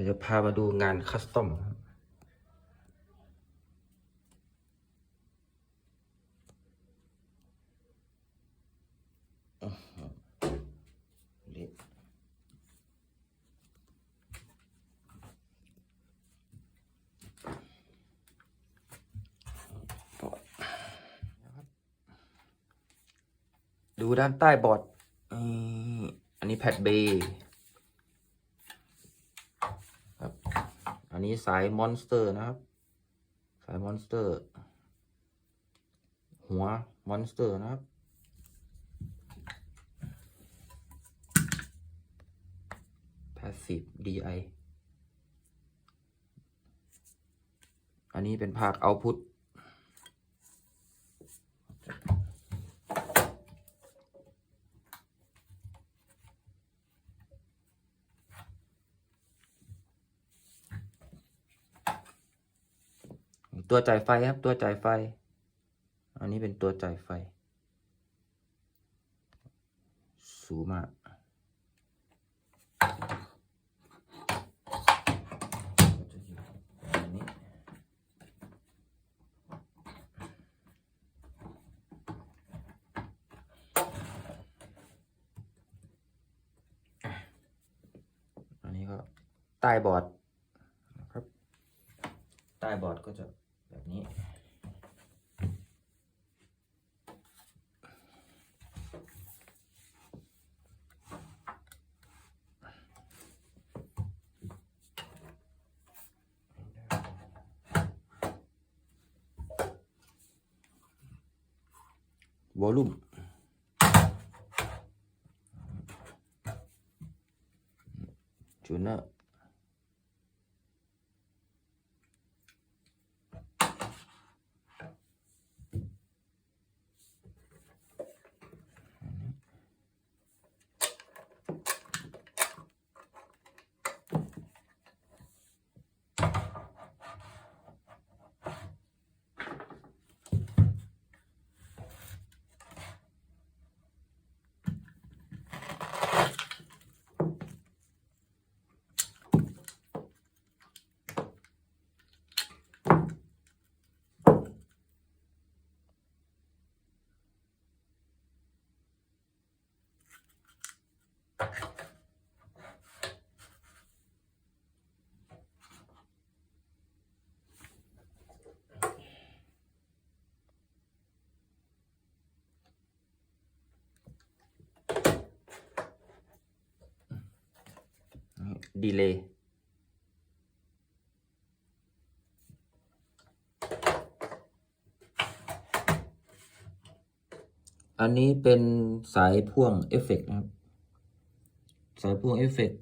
ดี๋ยวจะพามาดูงานคัสตอมครับดูด้านใต้บอร์ดอันนี้แพดเบย์ ครับ อั นนี้สายมอนสเตอร์นะครับ สายมอนสเตอร์ หัวมอนสเตอร์นะครับ Passive DI อันนี้เป็นภาค Output ตัวจ่ายไฟครับ ตัวจ่ายไฟ อันนี้เป็นตัวจ่ายไฟ สูงมากอันนี้ก็ใต้บอร์ดนะครับ ใต้บอร์ดก็จะ นี้ วอลลุ่มจูเนอ ร์ดีเลยอันนี้เป็นสายพ่วงเอฟเฟกต์นะครับ สายพ่วงเอฟเฟกต์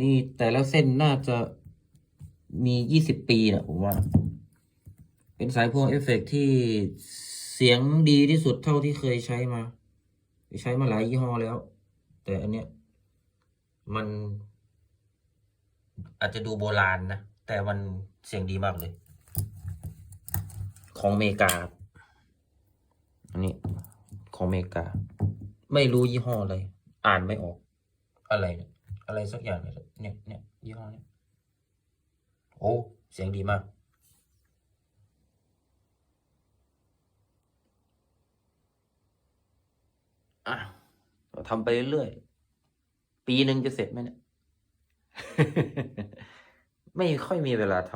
นี่แต่ละเส้นน่าจะมียี่สิบปีนะผมว่า เป็นสายพ่วงเอฟเฟกต์ที่เสียงดีที่สุดเท่าที่เคยใช้มา ใช้มาหลายยี่ห้อแล้ว แต่อันเนี้ยมัน อาจจะดูโบราณนะ แต่มันเสียงดีมากเลย ของอเมริกาอันนี้ของอเมริกา ไม่รู้ยี่ห้ออะไรอ่านไม่ออก อะไรเนี่ยอะไรสักอย่างเนี่ยเนี่ยเนี่ยยี่ห้อเนี่ยโอ้เสียงดีมากอะเราทำไปเรื่อยๆปีหนึ่งจะเสร็จไหมเนี่ย ไม่ค่อยมีเวลาท